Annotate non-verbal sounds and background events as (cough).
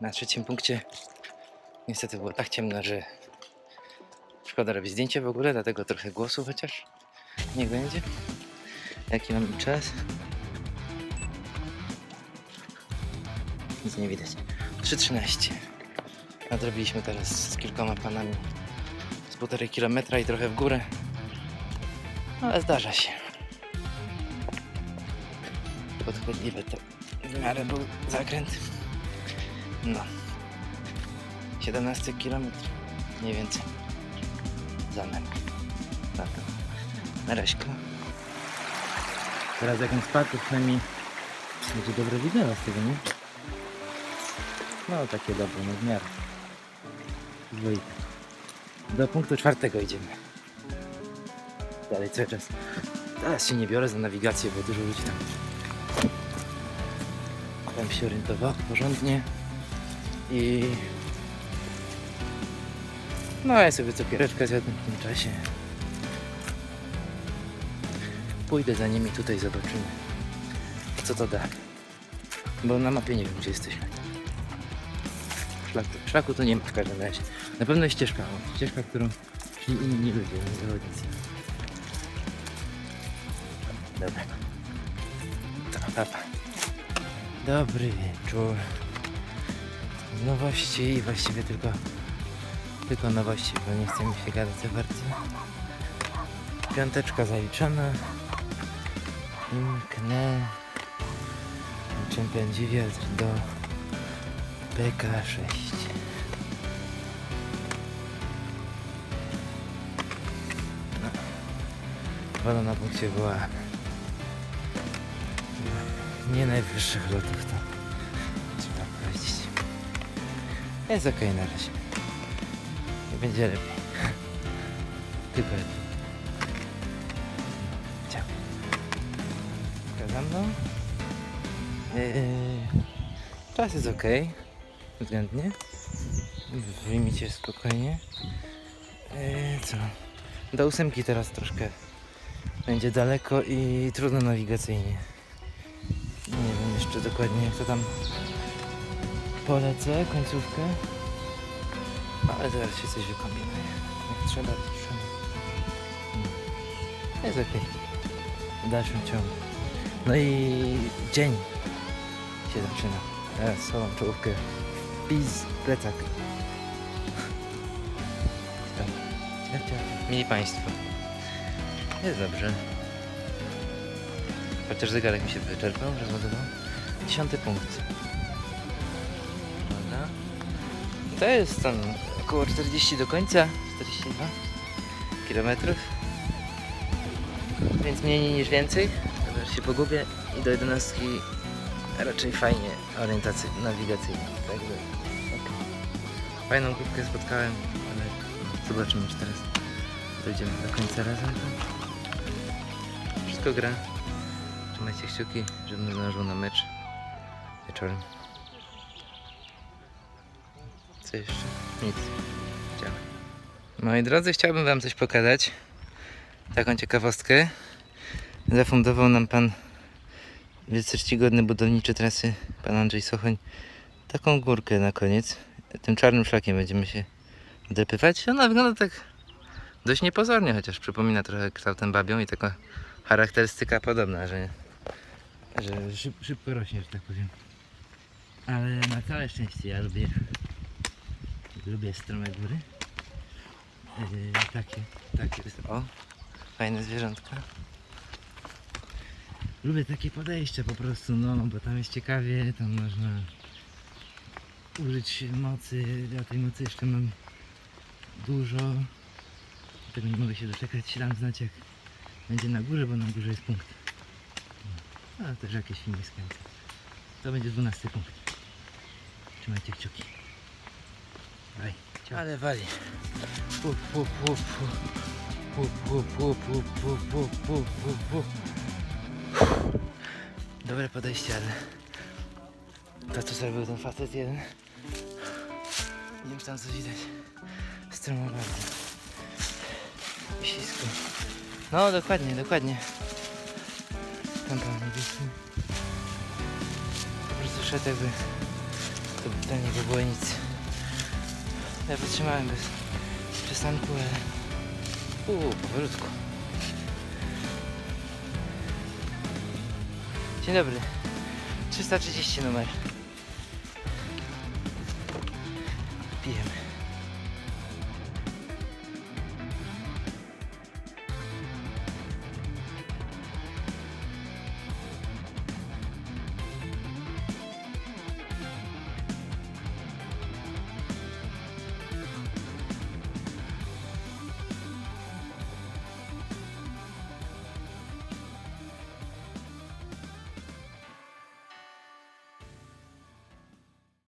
Na trzecim punkcie niestety było tak ciemno, że szkoda robić zdjęcie w ogóle, dlatego trochę głosu chociaż niech będzie. Jaki mam czas? Nic nie widać. 3.13. Nadrobiliśmy teraz z kilkoma panami z półtorej kilometra i trochę w górę. Ale zdarza się. Podchwytliwy to w miarę był zakręt. No. 17 km. Mniej więcej. Za nami. Tak. Na raźku. Teraz jak on spadł, przynajmniej będzie dobre wideo z tego, nie? No takie dobre, no w miarę. Dwójka. Do punktu czwartego idziemy. Dalej cały czas. Teraz się nie biorę za nawigację, bo dużo ludzi tam tam się orientowało porządnie i no ja sobie cukiereczkę zjadłem w tym czasie. Pójdę za nimi tutaj zobaczymy co to da. Bo na mapie nie wiem gdzie jesteśmy. Szlaku, szlaku to nie ma w każdym razie. Na pewno jest ścieżka ścieżka, którą szli inni ludzie nie zawodnicy. Dobra. Dobry wieczór. Nowości i właściwie tylko tylko nowości, bo nie chce mi się gadać za bardzo. Piąteczka zaliczona. Mknę. Czym pędzi wiatr do PK6. No. Woda na punkcie była nie najwyższych lotów to Jest okej na razie. Nie będzie lepiej. (laughs) Tylko lepiej. Ciao. za mną. Yy, czas jest ok. Względnie. W limicie spokojnie. Yy, co? Do ósemki teraz troszkę będzie daleko i trudno nawigacyjnie. Nie wiem jeszcze dokładnie jak to tam polecę, końcówkę. Ale zaraz się coś wykombinuje. Jak trzeba, to trzeba. Hmm. Jest okej. W dalszym ciągu. No i dzień się zaczyna. Teraz schowam czołówkę. Piz, plecak. Mili Państwo. Jest dobrze. Chociaż zegarek mi się wyczerpał, rozładował. Dziesiąty punkt. To jest tam około 40 do końca. 42 kilometrów. Więc mniej niż więcej. Teraz się pogubię i do 11 raczej fajnie orientacji nawigacyjnie. Także okej. Fajną grupkę spotkałem, ale zobaczymy czy teraz dojdziemy do końca razem. Wszystko gra. Trzymajcie kciuki, żebym zdążył na mecz wieczorem. Co jeszcze? Nic. Działa. Moi drodzy, chciałbym wam coś pokazać. Taką ciekawostkę. Zafundował nam pan wielce czcigodny budowniczy trasy, pan Andrzej Sochoń, taką górkę na koniec. Tym czarnym szlakiem będziemy się odepywać. Ona wygląda tak dość niepozornie, chociaż przypomina trochę kształtem babią i taka charakterystyka podobna, że, że szyb, szybko rośnie, że tak powiem. Ale na całe szczęście ja lubię lubię strome góry. Yy, takie, takie. O, fajne zwierzątka. Lubię takie podejścia po prostu, no, bo tam jest ciekawie, tam można użyć mocy, ja tej mocy jeszcze mam dużo. Tego nie mogę się doczekać, dam znać jak będzie na górze, bo na górze jest punkt. No, też jakieś filmy skręcę. To będzie 12 punkt. Trzymajcie kciuki. Ale wali. Dobre podejście, ale to co zrobił ten facet jeden. Nie wiem, tam coś widać. Stromo bardzo. Ślisko. No, dokładnie, dokładnie. Tam pan niebieski. Po prostu szedł jakby To, to nie było nic. Ja wytrzymałem bez przystanku, ale... Uuu, powolutku. Dzień dobry. 330 numer.